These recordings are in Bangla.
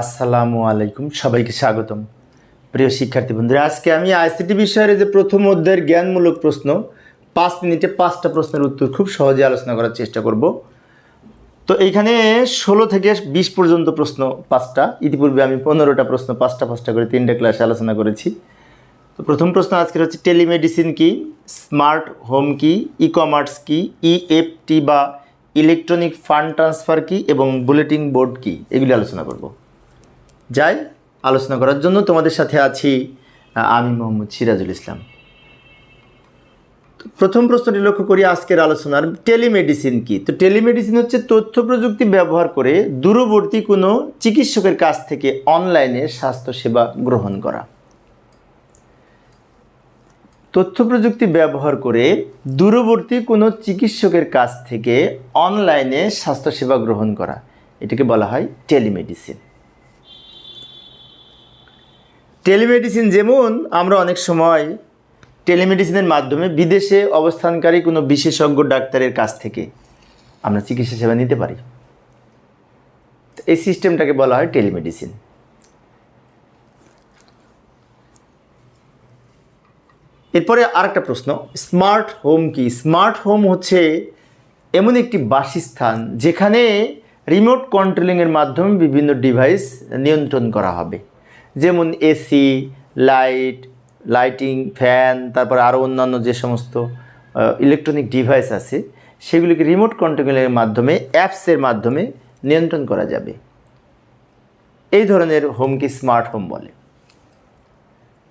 আসসালামু আলাইকুম, সবাইকে স্বাগতম। প্রিয় শিক্ষার্থী বন্ধুরা, আজকে আমি আইসিটি বিষয়ের যে প্রথম অধ্যায়ের জ্ঞানমূলক প্রশ্ন, পাঁচ মিনিটে পাঁচটা প্রশ্নের উত্তর খুব সহজে আলোচনা করার চেষ্টা করব। তো এইখানে ষোলো থেকে বিশ পর্যন্ত প্রশ্ন পাঁচটা, ইতিপূর্বে আমি পনেরোটা প্রশ্ন পাঁচটা পাঁচটা করে তিনটে ক্লাসে আলোচনা করেছি। তো প্রথম প্রশ্ন আজকের হচ্ছে, টেলিমেডিসিন কি, স্মার্ট হোম কি ই কমার্স কি, ইএফটি বা ইলেকট্রনিক ফান্ড ট্রান্সফার কি এবং বুলেটিন বোর্ড কি, এগুলি আলোচনা করব। যাই, আলোচনা করার জন্য তোমাদের সাথে আছি আমি মোহাম্মদ সিরাজুল ইসলাম। প্রথম প্রশ্নটি লক্ষ্য করি আজকের আলোচনার, টেলিমেডিসিন কি? তো টেলিমেডিসিন হচ্ছে তথ্য প্রযুক্তি ব্যবহার করে দূরবর্তী কোনো চিকিৎসকের কাছ থেকে অনলাইনে স্বাস্থ্যসেবা গ্রহণ করা। তথ্য প্রযুক্তি ব্যবহার করে দূরবর্তী কোনো চিকিৎসকের কাছ থেকে অনলাইনে স্বাস্থ্যসেবা গ্রহণ করা। এটাকে বলা হয় টেলিমেডিসিন। টেলিমেডিসিন যেমন আমরা অনেক সময় টেলিমেডিসিনের মাধ্যমে বিদেশে অবস্থানকারী কোনো বিশেষজ্ঞ ডাক্তারের কাছ থেকে আমরা চিকিৎসা সেবা নিতে পারি। এই সিস্টেমটাকে বলা হয় টেলিমেডিসিন। এরপরে আর একটা প্রশ্ন, স্মার্ট হোম কি? স্মার্ট হোম হচ্ছে এমন একটি বাসস্থান যেখানে রিমোট কন্ট্রোলিংয়ের মাধ্যমে বিভিন্ন ডিভাইস নিয়ন্ত্রণ করা হবে। যেমন এসি লাইট লাইটিং ফ্যান তারপর আরও অন্যান্য যে সমস্ত ইলেকট্রনিক ডিভাইস আছে, সেগুলিকে রিমোট কন্ট্রোলের মাধ্যমে অ্যাপসের মাধ্যমে নিয়ন্ত্রণ করা যাবে। এই ধরনের হোমকে স্মার্ট হোম বলে।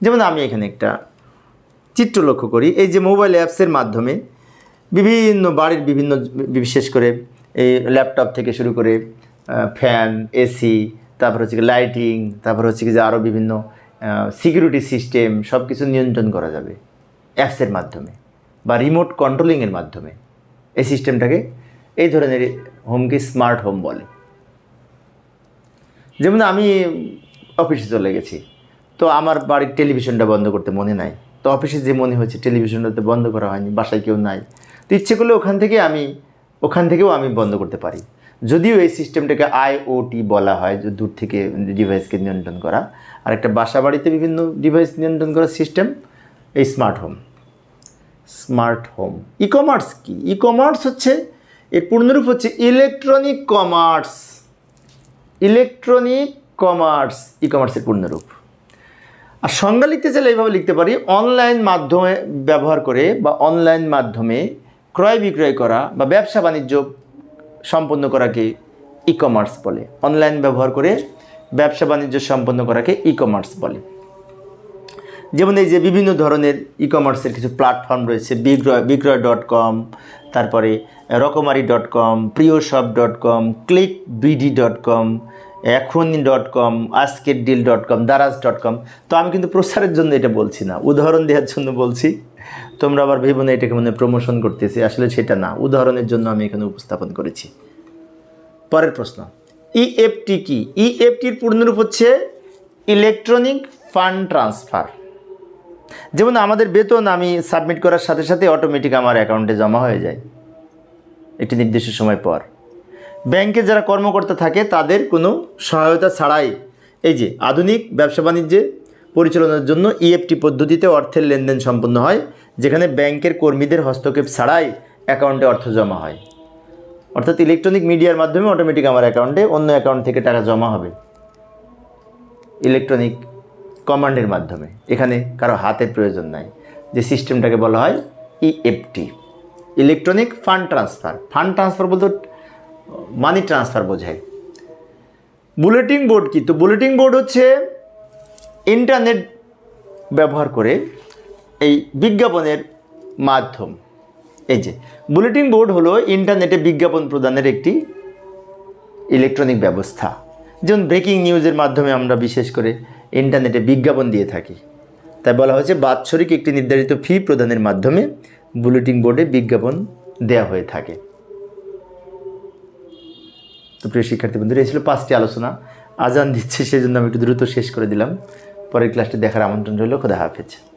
যেমন আমি এখানে একটা চিত্র লক্ষ্য করি, এই যে মোবাইল অ্যাপসের মাধ্যমে বিভিন্ন বাড়ির বিভিন্ন, বিশেষ করে এই ল্যাপটপ থেকে শুরু করে ফ্যান এসি তারপর হচ্ছে কি লাইটিং তারপর হচ্ছে কি যে আরও বিভিন্ন সিকিউরিটি সিস্টেম সব কিছু নিয়ন্ত্রণ করা যাবে অ্যাপসের মাধ্যমে বা রিমোট কন্ট্রোলিংয়ের মাধ্যমে। এই সিস্টেমটাকে এই ধরনের হোমকে স্মার্ট হোম বলে। যেমন আমি অফিসে চলে গেছি, তো আমার বাড়ির টেলিভিশনটা বন্ধ করতে মনে নাই। তো অফিসে যে মনে হচ্ছে টেলিভিশনটাতে বন্ধ করা হয়নি, বাসায় কেউ নাই। তো ইচ্ছে করলে ওখান থেকে আমি, ওখান থেকেও আমি বন্ধ করতে পারি। যদিও এই সিস্টেমটাকে আইওটি বলা হয়, যে দূর থেকে ডিভাইসকে নিয়ন্ত্রণ করা। আর একটা বাসা বাড়িতে বিভিন্ন ডিভাইস নিয়ন্ত্রণ করার সিস্টেম, এই smart home. Smart home. E commerce কি? ই কমার্স হচ্ছে, এর পূর্ণরূপ হচ্ছে electronic commerce. Electronic commerce e কমার্সের পূর্ণরূপ। আর সংজ্ঞা লিখতে চাইলে এইভাবে লিখতে পারি, অনলাইন মাধ্যমে ব্যবহার করে বা অনলাইন মাধ্যমে ক্রয় বিক্রয় করা বা ব্যবসা বাণিজ্য সম্পন্ন করাকে ই কমার্স বলে। অনলাইন ব্যবহার করে ব্যবসা বাণিজ্য সম্পন্ন করাকে ই কমার্স বলে। যেমন এই যে বিভিন্ন ধরনের ই কমার্সের কিছু প্ল্যাটফর্ম রয়েছে, বিক্রয় বিক্রয় ডট কম তারপরে Rokomari dot com Priyo shop dot com click BD dot com Ekhoni dot com Ajker deal dot com Daraz dot com তো আমি কিন্তু প্রসারের জন্য এটা বলছি না, উদাহরণ দেওয়ার জন্য বলছি। তোমরা আবার ভেবো না এটাকে মানে প্রমোশন করতেছি, আসলে সেটা না, উদাহরণের জন্য আমি এখানে উপস্থাপন করেছি। পরের প্রশ্ন ইএফটি কি? ইএফটির পূর্ণরূপ হচ্ছে ইলেকট্রনিক ফান্ড ট্রান্সফার যেমন আমাদের বেতন আমি সাবমিট করার সাথে সাথে অটোমেটিক আমার অ্যাকাউন্টে জমা হয়ে যায়, একটি নির্দিষ্ট সময় পর। ব্যাংকে যারা কর্মকর্তা থাকে, তাদের কোনো সহায়তা ছাড়াই এই যে আধুনিক ব্যবসা বাণিজ্যে পরিচালনার জন্য ইএফটি পদ্ধতিতে অর্থের লেনদেন সম্পন্ন হয়, যেখানে ব্যাংকের কর্মীদের হস্তক্ষেপ ছাড়াই অ্যাকাউন্টে অর্থ জমা হয়। অর্থাৎ ইলেকট্রনিক মিডিয়ার মাধ্যমে অটোমেটিক আমার অ্যাকাউন্টে অন্য অ্যাকাউন্ট থেকে টাকা জমা হবে। ইলেকট্রনিক কমান্ডের মাধ্যমে। এখানে কারও হাতের প্রয়োজন নাই। যে সিস্টেমটাকে বলা হয় EFT electronic fund transfer. Fund transfer বলতে মানি ট্রান্সফার বোঝায়। বুলেটিন বোর্ড কি? তো বুলেটিন বোর্ড হচ্ছে ইন্টারনেট ব্যবহার করে এই বিজ্ঞাপনের মাধ্যম। এই যে বুলেটিন বোর্ড হলো ইন্টারনেটে বিজ্ঞাপন প্রদানের একটি ইলেকট্রনিক ব্যবস্থা। যেমন ব্রেকিং নিউজের মাধ্যমে আমরা বিশেষ করে ইন্টারনেটে বিজ্ঞাপন দিয়ে থাকি। তাই বলা হয়েছে বাৎসরিক একটি নির্ধারিত ফি প্রদানের মাধ্যমে বুলেটিন বোর্ডে বিজ্ঞাপন দেওয়া হয়ে থাকে। তো প্রিয় শিক্ষার্থী বন্ধুরা, এই ছিল পাঁচটি আলোচনা। আজান দিচ্ছে সেই জন্য আমি একটু দ্রুত শেষ করে দিলাম। পরের ক্লাসটি দেখার আমন্ত্রণ রইল। খোদা হাফেজ।